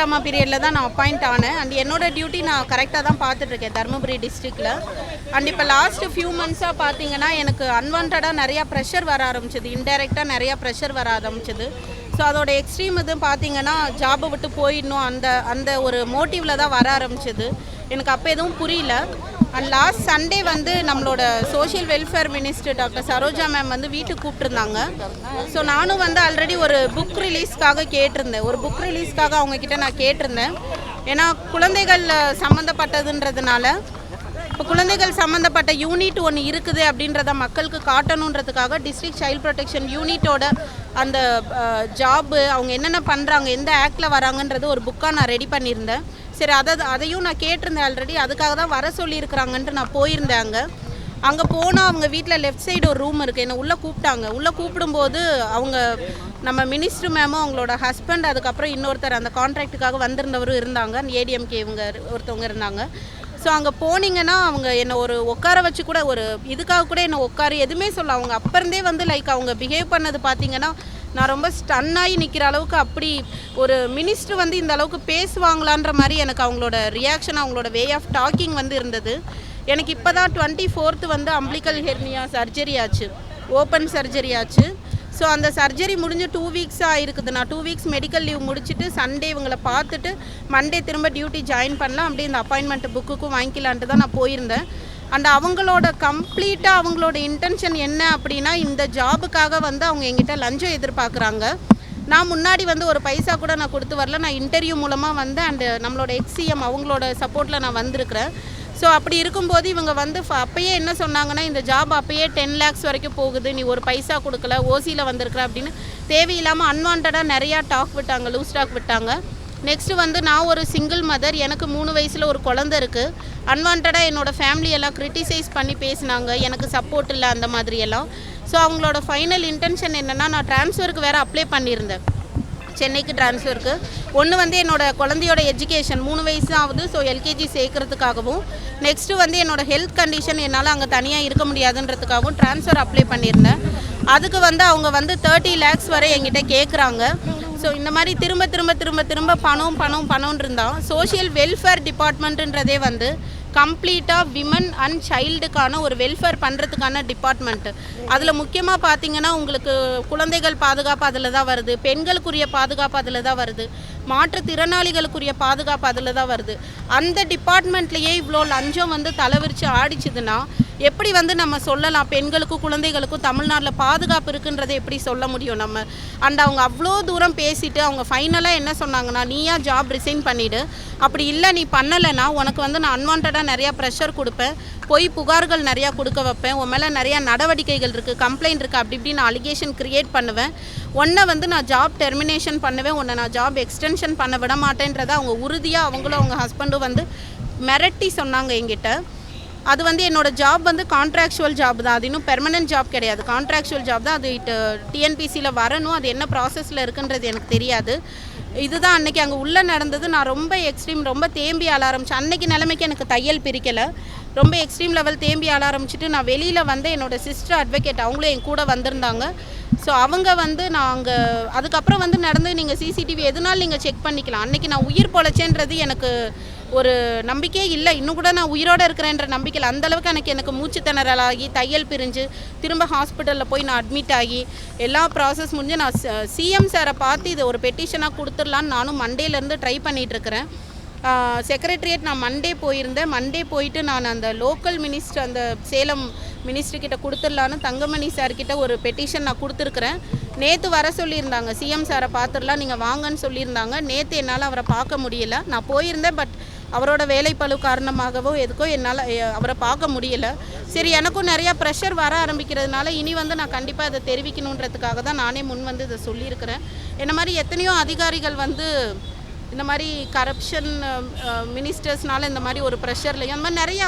ஜெயலலிதாமா பீரியடில் தான் நான் அப்பாயிண்ட் ஆனேன். அண்ட் என்னோட டியூட்டி நான் கரெக்டாக தான் பார்த்துட்ருக்கேன் தருமபுரி டிஸ்ட்ரிக்டில் அண்ட் இப்போ லாஸ்ட் ஃபியூ மந்த்ஸாக பார்த்தீங்கன்னா எனக்கு அன்வான்டாக நிறையா ப்ரெஷர் வர ஆரம்பிச்சிது. இன்டெரக்டாக நிறையா ப்ரெஷர் வர ஆரம்பிச்சது. ஸோ அதோட எக்ஸ்ட்ரீம் இது பார்த்தீங்கன்னா ஜாபை விட்டு போயிடணும். அந்த அந்த ஒரு மோட்டிவில் தான் வர ஆரம்பிச்சது. எனக்கு அப்போ எதுவும் புரியல. லாஸ்ட் சண்டே வந்து நம்மளோட social welfare minister doctor Saroja ma'am வந்து வீட்டுக்கு கூப்பிட்டுருந்தாங்க. ஸோ நானும் வந்து ஆல்ரெடி ஒரு புக் ரிலீஸ்க்காக கேட்டிருந்தேன். ஒரு புக் ரிலீஸ்க்காக அவங்கக்கிட்ட நான் கேட்டிருந்தேன். ஏன்னா குழந்தைகள் சம்மந்தப்பட்டதுன்றதுனால இப்போ குழந்தைகள் சம்மந்தப்பட்ட யூனிட் ஒன்று இருக்குது அப்படின்றத மக்களுக்கு காட்டணுன்றதுக்காக டிஸ்ட்ரிக்ட் சைல்ட் ப்ரொடெக்ஷன் யூனிட்டோட அந்த ஜாப்பு அவங்க என்னென்ன பண்ணுறாங்க எந்த ஆக்டில் வராங்கன்றது ஒரு புக்காக நான் ரெடி பண்ணியிருந்தேன். சரி அதை அதையும் நான் கேட்டிருந்தேன் ஆல்ரெடி அதுக்காக தான் வர சொல்லியிருக்கிறாங்கன்ட்டு நான் போயிருந்தேன் அங்கே. அங்கே போனால் அவங்க வீட்டில் லெஃப்ட் சைடு ஒரு ரூம் இருக்குது என்னை உள்ளே கூப்பிட்டாங்க. உள்ளே கூப்பிடும்போது அவங்க நம்ம மினிஸ்டர் மேமும் அவங்களோட ஹஸ்பண்ட் அதுக்கப்புறம் இன்னொருத்தர் அந்த கான்ட்ராக்டுக்காக வந்திருந்தவரும் இருந்தாங்க. ஏடிஎம்கே இவங்க ஒருத்தவங்க இருந்தாங்க. ஸோ அங்கே போனீங்கன்னா அவங்க என்னை ஒரு உட்கார வச்சு கூட ஒரு இதுக்காக கூட என்னை உட்கார எதுவுமே சொல்ல அவங்க அப்போ இருந்தே வந்து லைக் அவங்க பிஹேவ் பண்ணது பார்த்தீங்கன்னா நான் ரொம்ப ஸ்டன் ஆகி நிற்கிற அளவுக்கு அப்படி ஒரு மினிஸ்டர் வந்து இந்த அளவுக்கு பேசுவாங்களான்ற மாதிரி எனக்கு அவங்களோட ரியாக்ஷன் அவங்களோட வே ஆஃப் டாக்கிங் வந்து இருந்தது. எனக்கு இப்போ தான் டுவெண்ட்டி ஃபோர்த்து வந்து அம்பிளிக்கல் ஹெர்னியா சர்ஜரி ஆச்சு. ஓப்பன் சர்ஜரி ஆச்சு. ஸோ அந்த சர்ஜரி முடிஞ்சு டூ வீக்ஸாக இருக்குது. நான் டூ வீக்ஸ் மெடிக்கல் லீவ் முடிச்சுட்டு சண்டே இவங்களை பார்த்துட்டு மண்டே திரும்ப டியூட்டி ஜாயின் பண்ணலாம். அப்படியே இந்த அப்பாயின்மெண்ட் புக்குக்கும் வாங்கிக்கலான்ட்டு தான் நான் போயிருந்தேன். அண்ட் அவங்களோட கம்ப்ளீட்டாக அவங்களோட இன்டென்ஷன் என்ன அப்படின்னா இந்த ஜாபுக்காக வந்து அவங்க எங்கிட்ட லஞ்சம் எதிர்பார்க்குறாங்க. நான் முன்னாடி வந்து ஒரு பைசா கூட நான் கொடுத்து வரல. நான் இன்டர்வியூ மூலமாக வந்து அண்டு நம்மளோட எக்ஸிஎம் அவங்களோட சப்போர்ட்டில் நான் வந்திருக்கிறேன். ஸோ அப்படி இருக்கும்போது இவங்க வந்து ஃப- அப்பயே என்ன சொன்னாங்கன்னா இந்த ஜாப் அப்பயே டென் லேக்ஸ் வரைக்கும் போகுது. நீ ஒரு பைசா கொடுக்கல ஓசியில் வந்திருக்கிற அப்படின்னு தேவையில்லாமல் அன்வான்டாக நிறையா டாக் விட்டாங்க லூஸ் டாக் விட்டாங்க. நெக்ஸ்ட்டு வந்து நான் ஒரு சிங்கிள் மதர் எனக்கு மூணு வயசில் ஒரு குழந்த இருக்குது அன்வான்டாக என்னோடய ஃபேமிலியெல்லாம் க்ரிட்டிசைஸ் பண்ணி பேசினாங்க. எனக்கு சப்போர்ட் இல்லை அந்த மாதிரியெல்லாம் ஸோ அவங்களோட ஃபைனல் இன்டென்ஷன் என்னென்னா நான் ட்ரான்ஸ்ஃபருக்கு வேறு அப்ளை பண்ணியிருந்தேன். சென்னைக்கு ட்ரான்ஸ்ஃபருக்கு ஒன்று வந்து என்னோடய குழந்தையோட எஜுகேஷன் மூணு வயசு ஆகுது ஸோ எல்கேஜி சேர்க்கறதுக்காகவும். நெக்ஸ்ட்டு வந்து என்னோடய ஹெல்த் கண்டிஷன் என்னால் அங்கே தனியாக இருக்க முடியாதுன்றதுக்காகவும் ட்ரான்ஸ்ஃபர் அப்ளை பண்ணியிருந்தேன். அதுக்கு வந்து அவங்க வந்து தேர்ட்டி லேக்ஸ் வரை என்கிட்ட கேட்குறாங்க ஸோ இந்த மாதிரி திரும்ப திரும்ப திரும்ப திரும்ப பணம் பணம் பணம்னு இருந்தால் சோஷியல் வெல்ஃபேர் டிபார்ட்மெண்ட்டுன்றதே வந்து கம்ப்ளீட்டாக விமன் அண்ட் சைல்டுக்கான ஒரு வெல்ஃபேர் பண்ணுறதுக்கான டிபார்ட்மெண்ட்டு அதில் முக்கியமாக பார்த்தீங்கன்னா உங்களுக்கு குழந்தைகள் பாதுகாப்பு அதில் தான் வருது. பெண்களுக்குரிய பாதுகாப்பு அதில் தான் வருது. மாற்றுத்திறனாளிகளுக்குரிய பாதுகாப்பு அதில் தான் வருது. அந்த டிபார்ட்மெண்ட்லேயே இவ்வளோ லஞ்சம் வந்து தலைவிரித்து ஆடிச்சுதுன்னா எப்படி வந்து நம்ம சொல்லலாம்? பெண்களுக்கும் குழந்தைகளுக்கும் தமிழ்நாட்டில் பாதுகாப்பு இருக்குன்றதை எப்படி சொல்ல முடியும் நம்ம? அண்ட் அவங்க அவ்வளோ தூரம் பேசிட்டு அவங்க ஃபைனலாக என்ன சொன்னாங்கன்னா நீயா ஜாப் ரிசைன் பண்ணிவிடு அப்படி இல்லை நீ பண்ணலைன்னா உனக்கு வந்து நான் அன்வான்டாக நிறையா ப்ரெஷர் கொடுப்பேன். பொய் புகார்கள் நிறையா கொடுக்க வைப்பேன். உன் மேலே நிறையா நடவடிக்கைகள் இருக்குது கம்ப்ளைண்ட் இருக்குது அப்படி இப்படி நான் அலிகேஷன் க்ரியேட் பண்ணுவேன். உன்னை வந்து நான் ஜாப் டெர்மினேஷன் பண்ணுவேன். உன்னை நான் ஜாப் எக்ஸ்டென்ஷன் பண்ண விட மாட்டேன்றதை அவங்க உறுதியாக அவங்களும் அவங்க ஹஸ்பண்டும் வந்து மிரட்டி சொன்னாங்க என்கிட்ட. அது வந்து என்னோட ஜாப் வந்து கான்ட்ராக்சுவல் ஜாப் தான். அது இன்னும் பெர்மனன்ட் ஜாப் கிடையாது. கான்ட்ராக்சுவல் ஜாப் தான். அது இட்டு டிஎன்பிசியில் வரணும். அது என்ன ப்ராசஸில் இருக்குன்றது எனக்கு தெரியாது. இதுதான் அன்னைக்கு அங்கே உள்ளே நடந்தது. நான் ரொம்ப எக்ஸ்ட்ரீம் ரொம்ப தேம்பி ஆள ஆரம்பிச்சேன். அன்னைக்கு நிலைமைக்கு எனக்கு தையல் பிரிக்கலை. ரொம்ப எக்ஸ்ட்ரீம் லெவல் தேம்பி ஆள ஆரம்பிச்சிட்டு நான் வெளியில் வந்து என்னோட சிஸ்டர் அட்வொகேட் அவங்களும் என் கூட வந்திருந்தாங்க. ஸோ அவங்க வந்து நான் அங்கே அதுக்கப்புறம் வந்து நடந்து நீங்கள் சிசிடிவி எதுனாலும் நீங்கள் செக் பண்ணிக்கலாம். அன்னைக்கு நான் உயிர் பொழைச்சேன்றது எனக்கு ஒரு நம்பிக்கையே இல்லை. இன்னும் கூட நான் உயிரோடு இருக்கிறேன்ற நம்பிக்கையில் அந்தளவுக்கு எனக்கு எனக்கு மூச்சு திணறலாகி தையல் பிரிஞ்சு திரும்ப ஹாஸ்பிட்டலில் போய் நான் அட்மிட் ஆகி எல்லா ப்ராசஸ் முடிஞ்சு நான் சிஎம் சாரை பார்த்து இதை ஒரு பெட்டிஷனாக கொடுத்துடலான்னு நானும் மண்டேலேருந்து ட்ரை பண்ணிகிட்ருக்கிறேன் செக்ரட்டரியேட் நான் மண்டே போயிருந்தேன். மண்டே போயிட்டு நான் அந்த லோக்கல் மினிஸ்டர் அந்த சேலம் மினிஸ்டர்கிட்ட கொடுத்துடலான்னு தங்கமணி சார்கிட்ட ஒரு பெட்டிஷன் நான் கொடுத்துருக்குறேன். நேற்று வர சொல்லியிருந்தாங்க. சிஎம் சாரை பார்த்துடலாம் நீங்கள் வாங்கன்னு சொல்லியிருந்தாங்க. நேற்று என்னால் அவரை பார்க்க முடியல. நான் போயிருந்தேன் பட் அவரோட வேலைப்பளு காரணமாகவோ எதுக்கோ என்னால் அவரை பார்க்க முடியல. சரி எனக்கும் நிறையா ப்ரெஷர் வர ஆரம்பிக்கிறதுனால இனி வந்து நான் கண்டிப்பாக இதை தெரிவிக்கணுன்றதுக்காக தான் நானே முன் வந்து இதை சொல்லியிருக்கிறேன். என்ன மாதிரி எத்தனையோ அதிகாரிகள் வந்து இந்த மாதிரி கரப்ஷன் மினிஸ்டர்ஸ்னால இந்த மாதிரி ஒரு ப்ரெஷர்லையும் அந்த மாதிரி நிறையா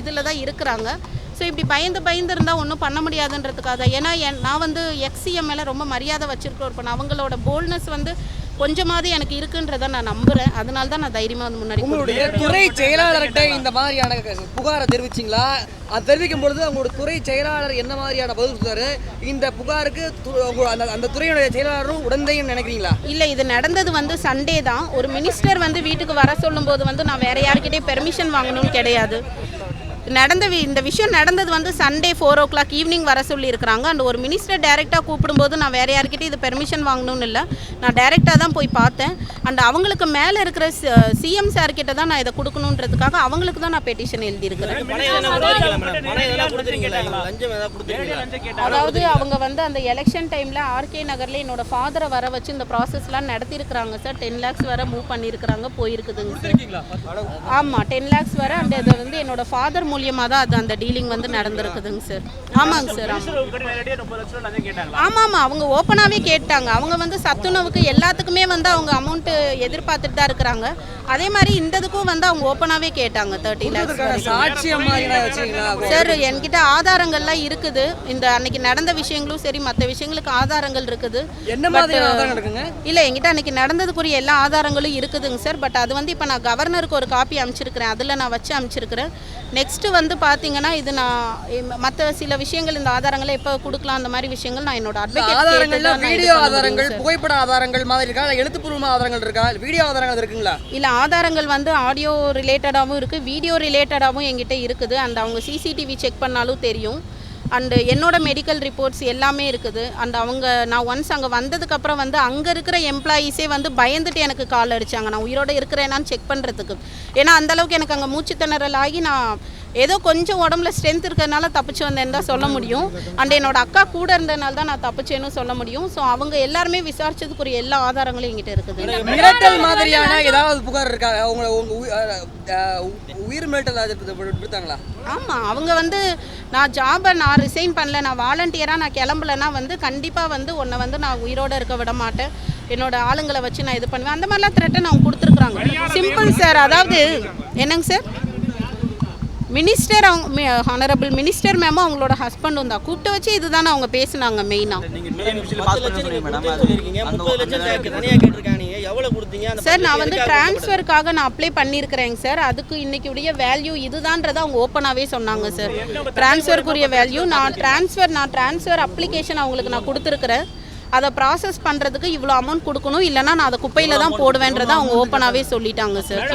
இதில் தான் இருக்கிறாங்க. ஸோ இப்படி பயந்து பயந்து இருந்தால் ஒன்றும் பண்ண முடியாதுன்றதுக்காக தான். ஏன்னா என் நான் வந்து எக்ஸிஎம் மேலே ரொம்ப மரியாதை வச்சுருக்கோம் இருப்பேன் அவங்களோட போல்ட்னஸ் வந்து கொஞ்சமாவது எனக்கு இருக்குன்றதை நான் நம்புகிறேன் அதனால தான் நான் தைரியமாக வந்து முன்னாடி உங்களுடைய துறை செயலாளர்கிட்ட இந்த மாதிரியான புகாரை தெரிவிச்சிங்களா? அது தெரிவிக்கும் பொழுது உங்களோட துறை செயலாளர் என்ன மாதிரியான பதில் கொடுத்தாரு? இந்த புகாருக்கு அந்த அந்த துறையுடைய செயலாளரும் உடந்தைன்னு நினைக்கிறீங்களா? இல்லை இது நடந்தது வந்து சண்டே தான் ஒரு மினிஸ்டர் வந்து வீட்டுக்கு வர சொல்லும்போது வந்து நான் வேற யார்கிட்டயும் பெர்மிஷன் வாங்கணும்னு கிடையாது. நடந்த வி- இந்த விஷயம் நடந்தது வந்து Sunday four o'clock evening வர சொல்லியிருக்கிறாங்க. அண்ட் ஒரு மினிஸ்டர் டைரெக்டாக கூப்பிடும்போது நான் வேற யார்கிட்டயும் இது பெர்மிஷன் வாங்கணும்னு இல்லை. நான் டைரெக்டாக தான் போய் பார்த்தேன். அண்ட் அவங்களுக்கு மேலே இருக்கிற சிஎம் சார் கிட்ட தான் நான் இதை கொடுக்கணுன்றதுக்காக அவங்களுக்கு தான் நான் பெட்டிஷன் எழுதியிருக்கிறேன். அதாவது அவங்க வந்து அந்த எலெக்ஷன் டைமில் ஆர்கே நகரில் என்னோட ஃபாதரை வர வச்சு இந்த ப்ராசஸ்லாம் நடத்தியிருக்கிறாங்க சார் டென் லேக்ஸ் வர மூவ் பண்ணியிருக்கிறாங்க போயிருக்குதுங்க சார் ஆமாம் டென் லேக்ஸ் வர அந்த இது வந்து என்னோட ஃபாதர் மூலியமாக தான் அது அந்த டீலிங் வந்து நடந்திருக்குதுங்க சார் ஆமாங்க சார் ஆமாம் ஆமாம் அவங்க ஓப்பனாகவே கேட்டாங்க. அவங்க வந்து சத்துணவுக்கு எல்லாத்துக்குமே வந்து அவங்க அமௌண்ட்டு எதிர்பார்த்துட்டு தான் இருக்கிறாங்க. அதே மாதிரி இந்த இதுக்கும் வந்து அவங்க ஓப்பனாகவே கேட்டாங்க தேர்ட்டி லேக்ஸ் மாதிரி சார் என்கிட்ட ஆதாரங்கள்லாம் இருக்குது. இந்த அன்னைக்கு நடந்த விஷயங்களும் சரி மற்ற விஷயங்களுக்கு ஆதாரங்கள் இருக்குது. என்ன இருக்குங்க? இல்லை என்கிட்ட அன்னைக்கு நடந்ததுக்குரிய எல்லா ஆதாரங்களும் இருக்குதுங்க சார் பட் அது வந்து இப்போ நான் கவர்னருக்கு ஒரு காப்பி அமைச்சிருக்கிறேன். அதில் நான் வச்சு அமைச்சிருக்கிறேன். நெக்ஸ்ட்டு வந்து பார்த்தீங்கன்னா இது நான் மற்ற சில விஷயங்கள் இந்த ஆதாரங்களை எப்போ கொடுக்கலாம் அந்த மாதிரி விஷயங்கள் நான் என்னோட ஆதாரங்கள்ல அட்வொகேட் வீடியோ ஆதாரங்கள் புகைப்பட ஆதாரங்கள் மாதிரி இருக்கா? எழுத்துப்பூர்வ ஆதாரங்கள் இருக்கா? வீடியோ ஆதாரங்கள் இருக்குங்களா? இல்லை ஆதாரங்கள் வந்து ஆடியோ ரிலேட்டடாகவும் இருக்குது வீடியோ ரிலேட்டடாகவும் என்கிட்ட இருக்குது. அண்ட் அவங்க சிசிடிவி செக் பண்ணாலும் தெரியும். அண்டு என்னோட மெடிக்கல் ரிப்போர்ட்ஸ் எல்லாமே இருக்குது. அண்ட் அவங்க நான் ஒன்ஸ் அங்கே வந்ததுக்கப்புறம் வந்து அங்கே இருக்கிற எம்ப்ளாயீஸே வந்து பயந்துட்டு எனக்கு கால் அடிச்சாங்க. நான் உயிரோட இருக்கிறேனான்னு செக் பண்ணுறதுக்கு ஏன்னா அந்தளவுக்கு எனக்கு அங்கே மூச்சு திணறல் ஆகி நான் ஏதோ கொஞ்சம் உடம்புல ஸ்ட்ரென்த் இருக்கிறதுனால தப்பிச்சு வந்தேன்னு தான் சொல்ல முடியும். அண்ட் என்னோட அக்கா கூட இருந்ததுனால தான் நான் தப்பிச்சேன்னு சொல்ல முடியும். ஸோ அவங்க எல்லாருமே விசாரிச்சதுக்குரிய எல்லா ஆதாரங்களும் என்கிட்ட இருக்குது. மிரட்டல் மாதிரியான ஏதாவது புகார் இருக்கா? அஹ், உயிர் மிரட்டல் விடுத்தாங்களா ஆமாம் அவங்க வந்து நான் ஜாபை நான் ரிசைன் பண்ணல நான் வாலண்டியராக நான் கிளம்பலன்னா வந்து கண்டிப்பாக வந்து உன்னை வந்து நான் உயிரோடு இருக்க விட மாட்டேன். என்னோட ஆளுங்களை வச்சு நான் இது பண்ணுவேன். அந்த மாதிரிலாம் த்ரெட்டை அவங்க கொடுத்துருக்குறாங்க. சிம்பிள் சார் அதாவது என்னங்க சார் மினிஸ்டர் அவங்க ஹானரபிள் மினிஸ்டர் மேமும் அவங்களோட ஹஸ்பண்டும் தான். கூப்பிட்டு வச்சு இதுதானே அவங்க பேசுனாங்க மெயினாக சார் நான் வந்து டிரான்ஸ்ஃபருக்காக நான் அப்ளை பண்ணியிருக்கிறேங்க சார் அதுக்கு இன்னைக்கு உடைய வேல்யூ இதுதான்றதை அவங்க ஓப்பனாகவே சொன்னாங்க சார் டிரான்ஸ்ஃபருக்குரிய வேல்யூ நான் டிரான்ஸ்ஃபர் நான் டிரான்ஸ்ஃபர் அப்ளிகேஷன் அவங்களுக்கு நான் கொடுத்துருக்குறேன். அதை ப்ராசஸ் பண்ணுறதுக்கு இவ்வளோ அமௌண்ட் கொடுக்கணும் இல்லைன்னா நான் அதை குப்பையில் தான் போடுவேன்றதை அவங்க ஓப்பனாகவே சொல்லிட்டாங்க சார்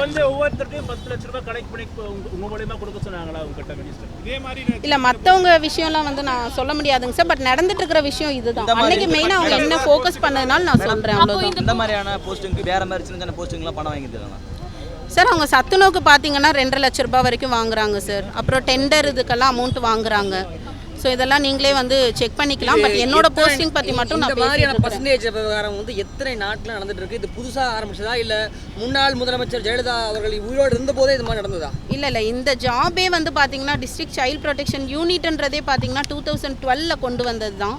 வந்து ஒவ்வொருத்தருக்கும் பத்து லட்ச ரூபாய் கலெக்ட் பண்ணி உங்க- உங்க மூலியமா கொடுக்க சொன்னாங்களா உங்ககிட்ட மினிஸ்டர் இதே மாதிரி இல்லை மற்றவங்க விஷயம்லாம் வந்து நான் சொல்ல முடியாதுங்க சார் பட் நடந்துட்டு இருக்கிற விஷயம் இதுதான். அன்னைக்கு மெயினாக அவங்க என்ன ஃபோக்கஸ் பண்ணதுனால நான் சொல்கிறேன் அவ்வளோதான் இந்த மாதிரியான போஸ்டிங்க்கு வேற மாதிரி சின்ன சின்ன போஸ்டிங்லாம் பணம் வாங்கி சார் அவங்க சத்துணவுக்கு பார்த்தீங்கன்னா ரெண்டரை லட்ச ரூபாய் வரைக்கும் வாங்குறாங்க சார் அப்புறம் டெண்டர் இதுக்கெல்லாம் அமௌண்ட் வாங்குறாங்க. ஸோ இதெல்லாம் நீங்களே வந்து செக் பண்ணிக்கலாம். பட் என்னோட போஸ்டிங் பற்றி மட்டும் நான் மாதிரியான. பர்சன்டேஜ் விவகாரம் வந்து எத்தனை நாட்டில் நடந்துட்டு இருக்கு இது புதுசா ஆரம்பிச்சதா? இல்ல முன்னாள் முதலமைச்சர் ஜெயலலிதா அவர்கள் உயிரோடு இருந்த போதே இது மாதிரி நடந்ததா? இல்லை இல்லை. இந்த ஜாபே வந்து பார்த்தீங்கன்னா டிஸ்ட்ரிக்ட் சைல்ட் ப்ரொடெக்ஷன் யூனிட்ன்றதே பார்த்தீங்கன்னா டூ தௌசண்ட் டுவெலில் கொண்டு வந்தது தான்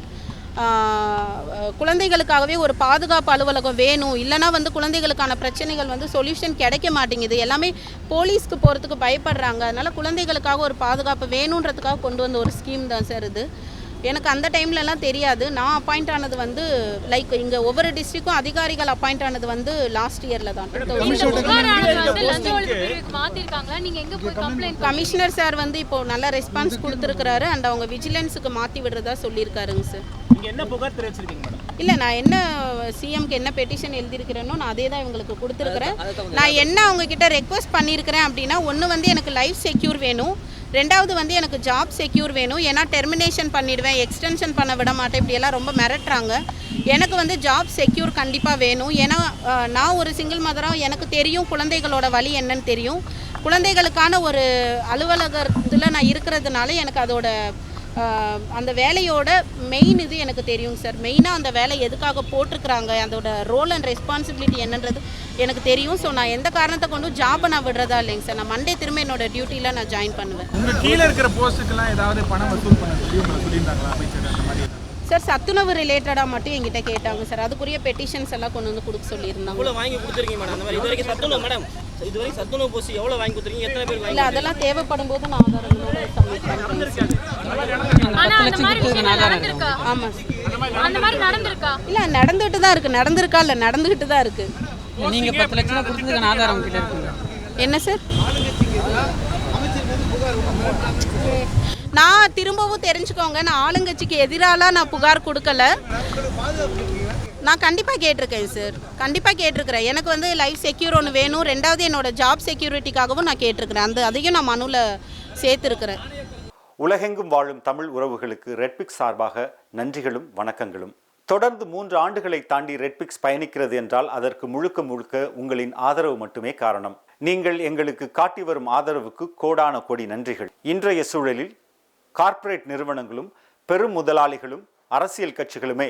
குழந்தைகளுக்காகவே ஒரு பாதுகாப்பு அலுவலகம் வேணும். இல்லைனா வந்து குழந்தைகளுக்கான பிரச்சனைகள் வந்து சொல்யூஷன் கிடைக்க மாட்டேங்குது. எல்லாமே போலீஸ்க்கு போகிறதுக்கு பயப்படுறாங்க. அதனால குழந்தைகளுக்காக ஒரு பாதுகாப்பு வேணுன்றதுக்காக கொண்டு வந்த ஒரு ஸ்கீம் தான் சார் இது. எனக்கு அந்த டைம்லலாம் தெரியாது. நான் அப்பாயிண்ட் ஆனது வந்து லைக் இங்கே ஒவ்வொரு டிஸ்ட்ரிக்கும் அதிகாரிகள் அப்பாயிண்ட் ஆனது வந்து லாஸ்ட் இயரில் தான். 2000 இந்த புகாரானது வந்து லஞ்ச ஒழிப்பு பிரிவுக்கு மாத்திருக்காங்களா? நீங்க எங்க போய் கம்ப்ளைண்ட் கமிஷனர் சார் வந்து இப்போ நல்ல ரெஸ்பான்ஸ் கொடுத்துருக்கிறாரு. அண்ட் அவங்க விஜிலன்ஸுக்கு மாற்றி விடுறதா சொல்லியிருக்காருங்க சார் நீங்க என்ன புகார் தெரிவிச்சிருக்கீங்க மேடம்? இல்லை நான் என்ன சிஎம்க்கு என்ன பெட்டிஷன் எழுதியிருக்கிறேனோ நான் அதே தான் இவங்களுக்கு கொடுத்துருக்குறேன். நான் என்ன அவங்க கிட்ட ரெக்வஸ்ட் பண்ணியிருக்கிறேன் அப்படின்னா ஒன்று வந்து எனக்கு லைஃப் செக்யூர் வேணும். ரெண்டாவது வந்து எனக்கு ஜாப் செக்யூர் வேணும். ஏன்னா டெர்மினேஷன் பண்ணிடுவேன் எக்ஸ்டென்ஷன் பண்ண விட மாட்டேன். இப்படியெல்லாம் ரொம்ப மிரட்டுறாங்க. எனக்கு வந்து ஜாப் செக்யூர் கண்டிப்பாக வேணும். ஏன்னா நான் ஒரு சிங்கிள் மதராக எனக்கு தெரியும் குழந்தைகளோட வழி என்னன்னு தெரியும். குழந்தைகளுக்கான ஒரு அலுவலகத்தில் நான் இருக்கிறதுனால எனக்கு அதோட அந்த வேலையோட மெயின் இது எனக்கு தெரியும் சார் மெயினாக அந்த வேலை எதுக்காக போட்டிருக்கிறாங்க அதோட ரோல் அண்ட் ரெஸ்பான்சிபிலிட்டி என்னன்றது எனக்கு தெரியும். ஸோ நான் எந்த காரணத்தை கொண்டும் ஜாபை நான் விடுறதா இல்லைங்க சார் நான் மண்டே திரும்ப என்னோட டியூட்டியில் நான் ஜாயின் பண்ணுவேன். கீழே இருக்கிற போஸ்ட்டுக்கெல்லாம் ஏதாவது பணம் வசூல் பண்ண? சார் சத்துணவு ரிலேட்டடாக மட்டும் என்கிட்ட கேட்டாங்க சார் அதுக்குரிய பெட்டிஷன்ஸ் எல்லாம் கொண்டு வந்து கொடுக்க சொல்லியிருந்தாங்க. இவ்வளவு வாங்கி கொடுத்துருக்கீங்க மேடம் அந்த மாதிரி இது வரைக்கும் சத்துணவு மேடம் இதுவரை சத்துணவு போஸ்ட் எவ்வளவு வாங்கி கொடுத்துருக்கீங்க? எத்தனை பேர் வாங்கி இல்லை அதெல்லாம் தேவைப்படும் போது நான் ஆதாரங்களோட ஆமாம் அந்த மாதிரி நடந்திருக்கா? இல்லை நடந்துகிட்டு தான் இருக்குது நடந்திருக்கா இல்லை நடந்துக்கிட்டு தான் இருக்குது நீங்க பத்து லட்ச ரூபா கொடுத்ததுக்கான ஆதாரம் உங்ககிட்ட இருக்குங்க. என்ன சார்? நான் திரும்பவும் தெரிஞ்சுக்கோங்க. நான் ஆளுங்கட்சிக்கு எதிராலாம் நான் புகார் கொடுக்கல. நான் கண்டிப்பாக கேட்டிருக்கேன் சார் கண்டிப்பாக கேட்டிருக்கிறேன். எனக்கு வந்து லைஃப் செக்யூர் ஒன்று வேணும். ரெண்டாவது என்னோட ஜாப் செக்யூரிட்டிக்காகவும் நான் கேட்டிருக்கிறேன். அந்த அதையும் நான் மனுவில் சேர்த்துருக்கிறேன். உலகெங்கும் வாழும் தமிழ் உறவுகளுக்கு ரெட்பிக்ஸ் சார்பாக நன்றிகளும் வணக்கங்களும். தொடர்ந்து மூன்று ஆண்டுகளை தாண்டி ரெட்பிக்ஸ் பயணிக்கிறது என்றால் அதற்கு முழுக்க முழுக்க உங்களின் ஆதரவு மட்டுமே காரணம். நீங்கள் எங்களுக்கு காட்டி வரும் ஆதரவுக்கு கோடான கோடி நன்றிகள். இன்றைய சூழலில் கார்ப்பரேட் நிறுவனங்களும் பெரும் முதலாளிகளும் அரசியல் கட்சிகளுமே